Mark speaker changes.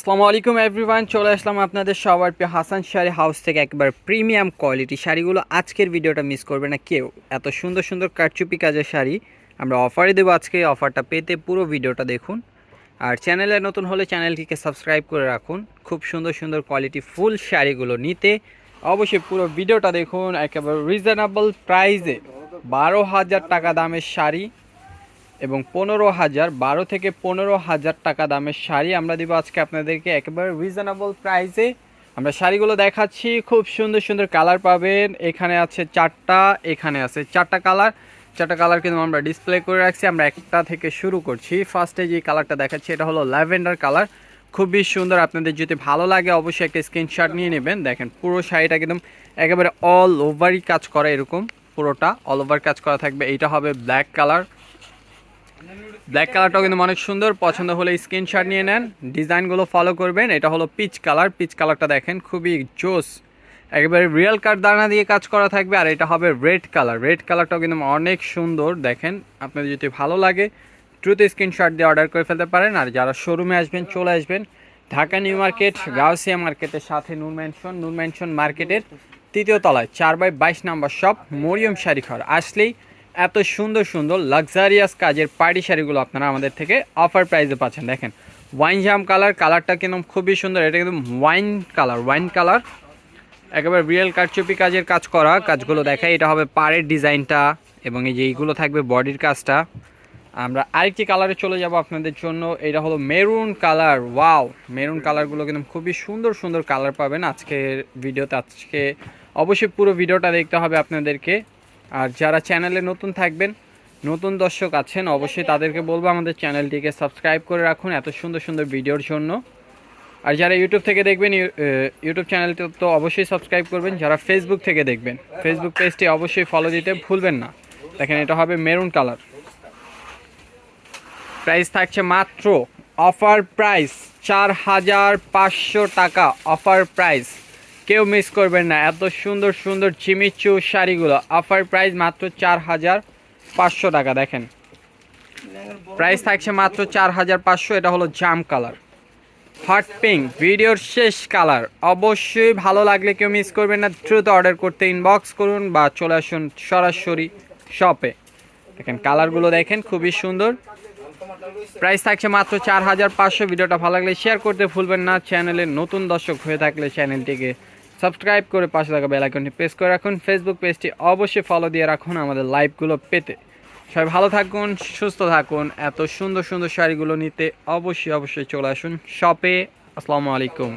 Speaker 1: আসসালামু আলাইকুম এভরিওয়ান, চলে আসলাম আপনাদের সবার প্রিয় হাসান শাড়ি হাউস থেকে একবার প্রিমিয়াম কোয়ালিটি শাড়িগুলো। আজকের ভিডিওটা মিস করবে না কেউ। এত সুন্দর সুন্দর, কারচুপি কাজের শাড়ি আমরা অফারে দেবো আজকে। অফারটা পেতে পুরো ভিডিওটা দেখুন। আর চ্যানেলে নতুন হলে চ্যানেলটিকে সাবস্ক্রাইব করে রাখুন। খুব সুন্দর সুন্দর কোয়ালিটি ফুল শাড়িগুলো নিতে। অবশ্যই পুরো ভিডিওটা দেখুন। একেবারে রিজনেবল প্রাইসে বারো হাজার টাকা দামের শাড়ি। এবং পনেরো হাজার, বারো থেকে পনেরো হাজার টাকা দামের শাড়ি আমরা দিব আজকে আপনাদেরকে একেবারে রিজনেবল প্রাইসে আমরা শাড়িগুলো দেখাচ্ছি, খুব সুন্দর সুন্দর কালার পাবেন। এখানে আছে চারটা, এখানে আছে চারটা কালার চারটা কালার কিন্তু আমরা ডিসপ্লে করে রাখছি। আমরা একটা থেকে শুরু করছি। ফার্স্টে যে কালারটা দেখাচ্ছি, এটা হলো ল্যাভেন্ডার কালার খুবই সুন্দর। আপনাদের যদি ভালো লাগে, অবশ্যই একটা স্ক্রিনশট নিয়ে নেবেন। দেখেন, পুরো শাড়িটা একদম একেবারে অল ওভারই কাজ করা এরকম। পুরোটা অল ওভার কাজ করা থাকবে। এইটা হবে ব্ল্যাক কালার ব্ল্যাক কালারটাও কিন্তু অনেক সুন্দর, পছন্দ হলে স্ক্রিনশট নিয়ে নেন ডিজাইনগুলো ফলো করবেন, এটা হলো পিচ কালার পিচ কালারটা দেখেন, খুবই জোস, একেবারে রিয়েল কাঠ দানা দিয়ে কাজ করা থাকবে, আর এটা হবে রেড কালার রেড কালারটাও কিন্তু অনেক সুন্দর, দেখেন, আপনাদের যদি ভালো লাগে, দ্রুত স্ক্রিনশট দিয়ে অর্ডার করে ফেলতে পারেন, আর যারা শোরুমে আসবেন, চলে আসবেন, ঢাকা নিউ মার্কেট গাউসিয়া মার্কেটের সাথে নূর ম্যানশন নূর ম্যানশন মার্কেটের তৃতীয় তলায়, চার বাই বাইশ নাম্বার শপ মরিয়ম শাড়ি ঘর আসলেই এত সুন্দর সুন্দর লাক্সারিয়াস কাজের পার্টি শাড়িগুলো আপনারা আমাদের থেকে অফার প্রাইসে পাচ্ছেন। দেখেন ওয়াইন জাম কালার কালারটা কিন্তু খুবই সুন্দর। এটা কিন্তু ওয়াইন কালার ওয়াইন কালার একেবারে রিয়েল কারচুপি কাজের কাজ করা কাজগুলো দেখায় এটা হবে পাড়ের ডিজাইনটা এবং এই যে এইগুলো থাকবে বডির কাজটা। আমরা আরেকটি কালারে চলে যাব আপনাদের জন্য। এটা হলো মেরুন কালার ওয়াও মেরুন কালারগুলো কিন্তু খুবই সুন্দর সুন্দর কালার পাবেন আজকের ভিডিওতে। আজকে অবশ্যই পুরো ভিডিওটা দেখতে হবে আপনাদেরকে। আর যারা চ্যানেলে নতুন থাকবেন, নতুন দর্শক আছেন, অবশ্যই তাদেরকে বলব আমাদের চ্যানেলটিকে সাবস্ক্রাইব করে রাখুন এত সুন্দর সুন্দর ভিডিওর জন্য। আর যারা ইউটিউব থেকে দেখবেন, ইউ- ইউটিউব চ্যানেলটি তো অবশ্যই সাবস্ক্রাইব করবেন, যারা ফেসবুক থেকে দেখবেন ফেসবুক পেজটি অবশ্যই ফলো দিতে ভুলবেন না। দেখেন, এটা হবে মেরুন কালার প্রাইস থাকছে মাত্র অফার প্রাইস চার হাজার পাঁচশো টাকা অফার প্রাইস কেউ মিস করবেন না। এত সুন্দর সুন্দর চিমিচু শাড়িগুলো। অফার প্রাইস মাত্র চার হাজার পাঁচশো টাকা, দেখেন। প্রাইস থাকছে মাত্র চার হাজার পাঁচশো, এটা হলো জাম কালার হট পিঙ্ক ভিডিওর শেষ কালার অবশ্যই ভালো লাগলে কেউ মিস করবেন না। দ্রুত অর্ডার করতে ইনবক্স করুন বা চলে আসুন সরাসরি শপে দেখেন কালারগুলো দেখেন, খুবই সুন্দর। প্রাইস থাকছে মাত্র চার হাজার পাঁচশো। ভিডিওটা ভালো লাগলে শেয়ার করতে ভুলবেন না। চ্যানেলে নতুন দর্শক হয়ে থাকলে চ্যানেলটিকে সাবস্ক্রাইব করে পাশে থাকা বেল আইকনটি প্রেস করে রাখুন। ফেসবুক পেজটি অবশ্যই ফলো দিয়ে রাখুন আমাদের লাইভগুলো পেতে। সবাই ভালো থাকুন, সুস্থ থাকুন। এত সুন্দর সুন্দর শাড়িগুলো নিতে অবশ্যই অবশ্যই চলে আসুন শপে আসসালামু আলাইকুম।